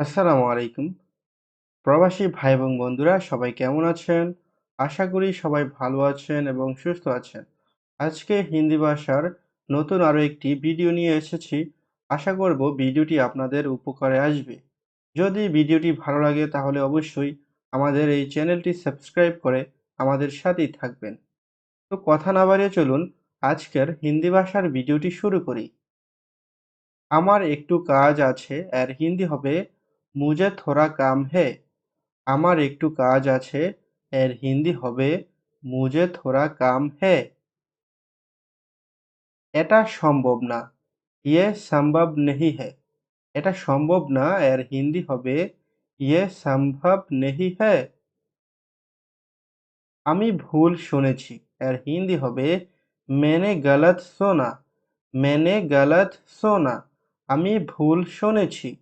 আসসালামু আলাইকুম। প্রবাসী ভাই এবং বন্ধুরা, সবাই কেমন আছেন? আশা করি সবাই ভালো আছেন এবং সুস্থ আছেন। আজকে হিন্দি ভাষার নতুন আরও একটি ভিডিও নিয়ে এসেছি। আশা করব ভিডিওটি আপনাদের উপকারে আসবে। যদি ভিডিওটি ভালো লাগে তাহলে অবশ্যই আমাদের এই চ্যানেলটি সাবস্ক্রাইব করে আমাদের সাথেই থাকবেন। তো কথা না বাড়িয়ে চলুন, আজকের হিন্দি ভাষার ভিডিওটি শুরু করি। আমার একটু কাজ আছে, আর হিন্দি হবে মুঝে থোড়া কাম হে, আমার একটু কাজ আছে, এর হিন্দি হবে, মুঝে থোড়া কাম হে। এটা সম্ভব না ইয়ে সম্ভব নেহি হে। এটা সম্ভব না, এর হিন্দি হবে ইয়ে সম্ভব নেহি হে। আমি ভুল শুনেছি, এর হিন্দি হবে, মেনে গলত শোনা মেনে গলত শোনা আমি ভুল শুনেছি।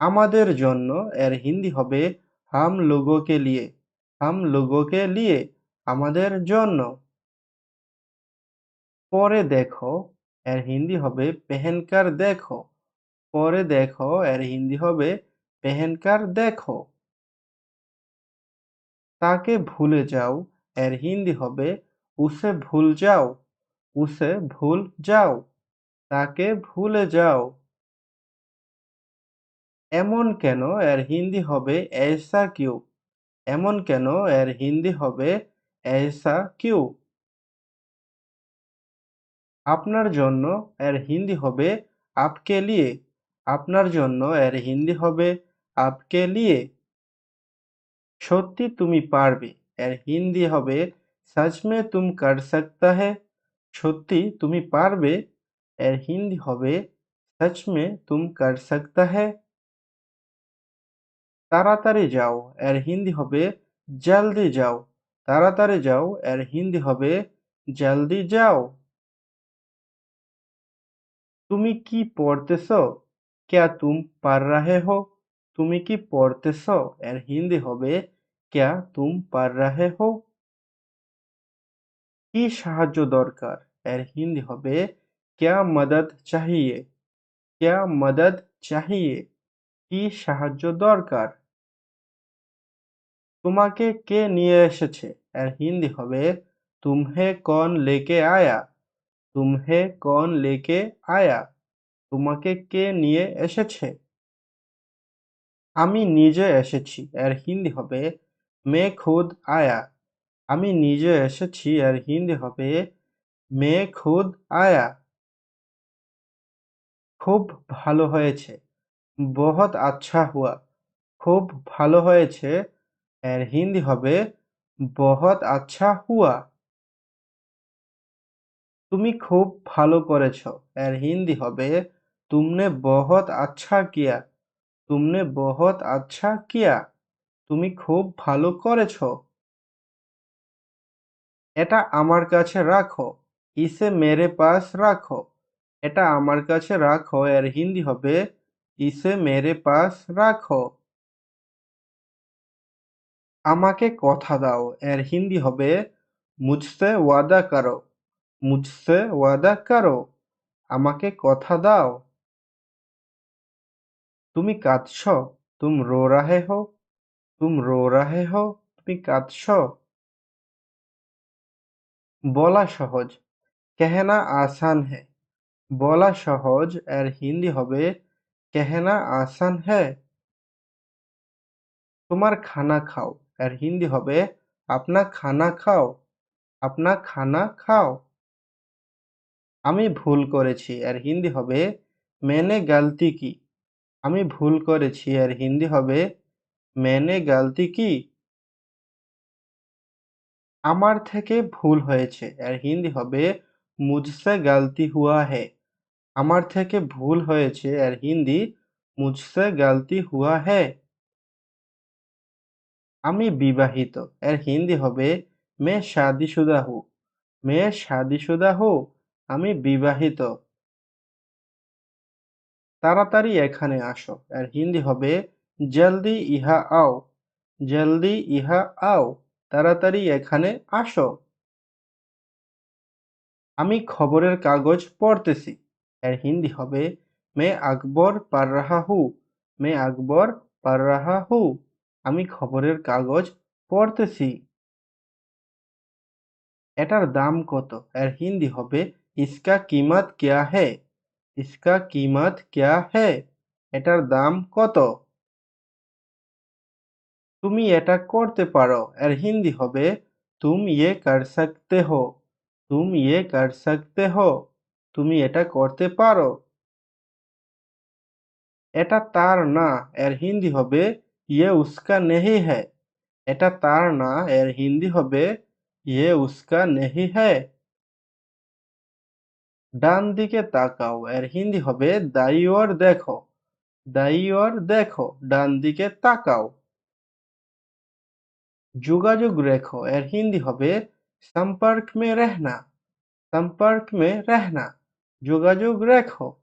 আমাদের জন্য এর হিন্দি হবে, হাম লোগো কে লিয়ে। হাম লোগো কে লিয়ে আমাদের জন্য। পরে দেখো, এর হিন্দি হবে, পেহেনকার দেখো। পরে দেখো, এর হিন্দি হবে, পেহেনকার দেখো। তাকে ভুলে যাও, এর হিন্দি হবে, উসে ভুল যাও। উসে ভুল যাও। তাকে ভুলে যাও। এমন কেন এর হিন্দি হবে ऐसा क्यों এমন কেন এর হিন্দি হবে ऐसा क्यों আপনার জন্য এর হিন্দি হবে আপকে লিয়ে আপনার জন্য এর হিন্দি হবে আপকে লিয়ে সত্যি তুমি পারবে এর হিন্দি হবে সচ মে তুম কর সকতা হে সত্যি তুমি পারবে এর হিন্দি হবে সচ মে তুম কর সকতা হে তাড়াতাড়ি যাও, এর হিন্দি হবে জলদি যাও। তাড়াতাড়ি যাও, এর হিন্দি হবে জলদি যাও। তুমি কি পড়তেছ? ক্যা তুম পড় রহে হো? তুমি কি পড়তেছ? এর হিন্দি হবে ক্যা তুম পার রাহে হো? কি সাহায্য দরকার? এর হিন্দি হবে ক্যা মদদ চাহিয়ে। ক্যা মদদ চাহিয়ে। কি সাহায্য দরকার? তোমাকে কে নিয়ে এসেছে? এর হিন্দি হবে, তুমহে কন লেকে আয়া? তুমহে কন লেকে আয়া? তোমাকে কে নিয়ে এসেছে? আমি নিজে এসেছি। এর হিন্দি হবে, মে খুদ আয়া? আমি নিজে এসেছি। এর হিন্দি হবে, মে খুদ আয়া? খুব ভালো হয়েছে। বহুত আচ্ছা হুয়া। খুব ভালো হয়েছে। এর হিন্দি হবে বহুত আচ্ছা হুয়া। তুমি খুব ভালো করেছ। এর হিন্দি হবে তুমনে বহুত আচ্ছা কিয়া। তুমনে বহুত আচ্ছা কিয়া। তুমি খুব ভালো করেছ। এটা আমার কাছে রাখো। ইসে মেরে পাস রাখো। এটা আমার কাছে রাখো। এর হিন্দি হবে ইসে মেরে পাস রাখো আমাকে কথা দাও, এর হিন্দি হবে, মুঝসে ওয়াদা করো, মুঝসে ওয়াদা করো, আমাকে কথা দাও। তুমি কাঁদছ, তুম রো রাহে হো, তুম রো রাহে হো, তুমি কাঁদছ। বলা সহজ কেহনা আসান হে। বলা সহজ, এর হিন্দি হবে কেহনা আসান হে তোমার খানা খাও এর হিন্দি হবে আপনা খানা খাও আপনা খানা খাও আমি ভুল করেছি এর হিন্দি হবে মেনে গালতি কি আমি ভুল করেছি এর হিন্দি হবে মেনে গালতি কি আমার থেকে ভুল হয়েছে। এর হিন্দি হবে মুঝসে গালতি হুয়া হে আমার থেকে ভুল হয়েছে আর হিন্দি মুঝসে গালতি হুয়া হে আমি বিবাহিত এর হিন্দি হবে, মে শাদিশুদা হু। মে শাদিশুদা হু, আমি বিবাহিত। তাড়াতাড়ি এখানে আসো এর হিন্দি হবে, জলদি ইহা আও। জলদি ইহা আও, তাড়াতাড়ি এখানে আসো। আমি খবরের কাগজ পড়তেছি। এর হিন্দি হবে, মে আকবর পার রাহা হু, মে আকবর পার রাহা হু, আমি খবরের কাগজ পড়তেছি। এটার দাম কত? এর হিন্দি হবে, ইসকা কিমত কেয়া হে ইসকা কিমত কেয়া হে এটার দাম কত? তুমি এটা করতে পারো। এর হিন্দি হবে, তুম ইয়ে কার সকতে হো, তুম ইয়ে কার সকতে হো। তুমি এটা করতে পারো। এটা তার না, এর হিন্দি হবে ইয়ে উস্কা নেহি হ্যায়। এটা তার না, এর হিন্দি হবে ইয়ে উস্কা নেহি হ্যায়। ডান দিকে তাকাও, এর হিন্দি হবে দাই ওর দেখো দাই ওর দেখো, ডান দিকে তাকাও। যোগাযোগ রেখো, এর হিন্দি হবে সম্পর্ক মে রহনা, সম্পর্ক মে রহনা। যোগাযোগ রেখো।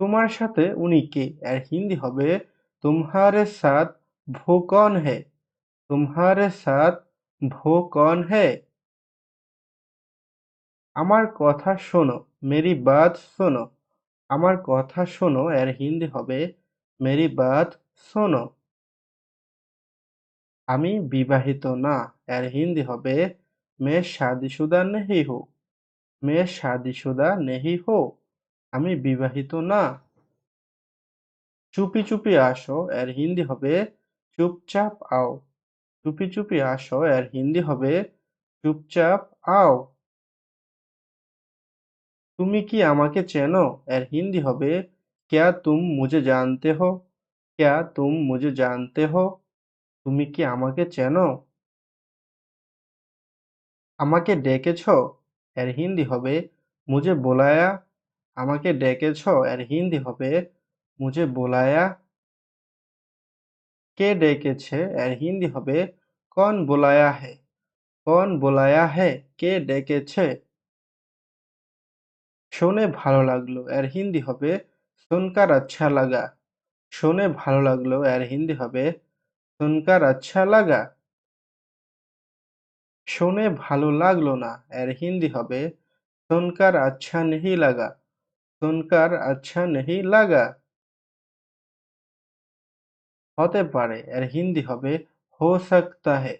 তোমার সাথে উনি কে? আর হিন্দি হবে, তোমারে সাথ ভো কন হে? তোমারে সাথ ভো কন হে? আমার কথা শোনো, মেরি বাত শোনো। আমার কথা শোনো, এর হিন্দি হবে, মেরি বাত শোনো। আমি বিবাহিত না, এর হিন্দি হবে, মে সুদান নেহি হোক মে শাদিশুদা নেহি হো, আমি বিবাহিত না। চুপি চুপি আসো, এর হিন্দি হবে, চুপচাপ আও। চুপি চুপি আসো, এর হিন্দি হবে, চুপচাপ আও। তুমি কি আমাকে চেনো? এর হিন্দি হবে, ক্যা তুম মুঝে জানতে হো? ক্যা তুম মুঝে জানতে হো? তুমি কি আমাকে চেনো? আমাকে ডেকেছ? এর হিন্দি হবে, মুঝে বোলায়া, আমাকে ডেকেছ এর হিন্দি হবে, মুঝে বোলায়া, কে ডেকেছে এর হিন্দি হবে, কন বোলায়া হে, কন বোলায়া হে, কে ডেকেছে? শুনে ভালো লাগল এর হিন্দি হবে, সুনকার আচ্ছা লাগা। শুনে ভালো লাগল এর হিন্দি হবে, সুনকার আচ্ছা লাগা। শুনে ভালো লাগল না। এর হিন্দি হবে, সুনকার আচ্ছা নেহি লাগা, সুনকার আচ্ছা নেহি লাগা। হতে পারে, এর হিন্দি হবে, হো সকতা হে।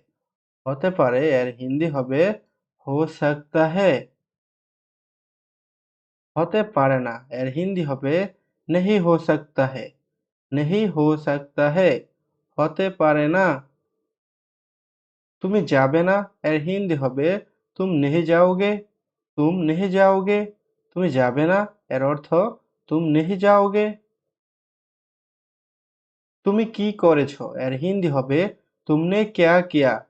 হতে পারে, এর হিন্দি হবে, হো সকতা হে। হতে পারে না, এর হিন্দি হবে, নেহি হো সকতা হে। নেহি হো সকতা হে। হতে পারে না। তুমি যাবে না, এর হিন্দি হবে, তুম নেহি যাওগে, তুম নেহে যাওগে, তুমি যাবে না, এর অর্থ, তুম নেহি যাওগে। তুমি কি করেছ, এর হিন্দি হবে, তুমনে ক্যা কিয়া?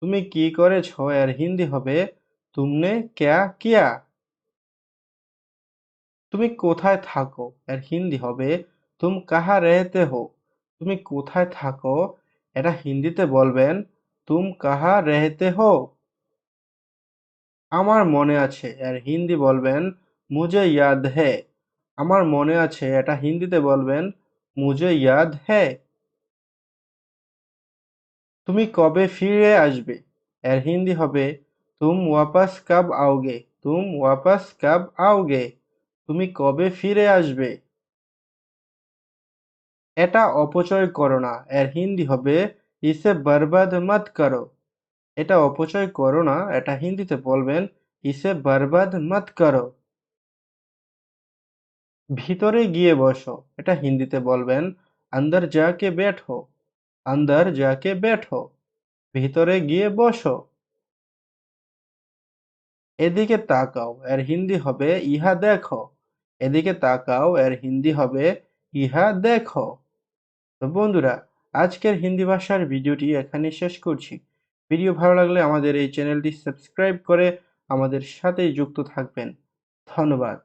তুমি কি করেছ, এর হিন্দি হবে, তুমনে ক্যা কিয়া? তুমি কোথায় থাকো, এর হিন্দি হবে, তুম কাহা রেহতে হো? তুমি কোথায় থাকো, এটা হিন্দিতে বলবেন তুম কাহা রেহতে হো? আমার মনে আছে এর হিন্দি বলবেন, মুঝে ইয়াদ হে। আমার মনে আছে, এটা হিন্দিতে বলবেন মুজে ইয়াদ হে। তুমি কবে ফিরে আসবে? এর হিন্দি হবে, তুম ওয়াপাস কাব আওগে? তুম ওয়াপাস কাব আওগে? তুমি কবে ফিরে আসবে? এটা অপচয় করো না। এর হিন্দি হবে ইসে বরবাদ মত করো এটা অপচয় করো না, এটা হিন্দিতে বলবেন ইসে বরবাদ মত করো ভিতরে গিয়ে বসো, এটা হিন্দিতে বলবেন আন্দর যাকে বেঠো আন্দর যাকে বেঠো ভিতরে গিয়ে বসো। এদিকে তাকাও, এর হিন্দি হবে, ইহা দেখো। এদিকে তাকাও, এর হিন্দি হবে, ইহা দেখো। তো বন্ধুরা আজকের হিন্দি ভাষার ভিডিওটি এখানে শেষ করছি। ভিডিও ভালো লাগলে আমাদের এই চ্যানেলটি সাবস্ক্রাইব করে আমাদের সাথেই যুক্ত থাকবেন। ধন্যবাদ।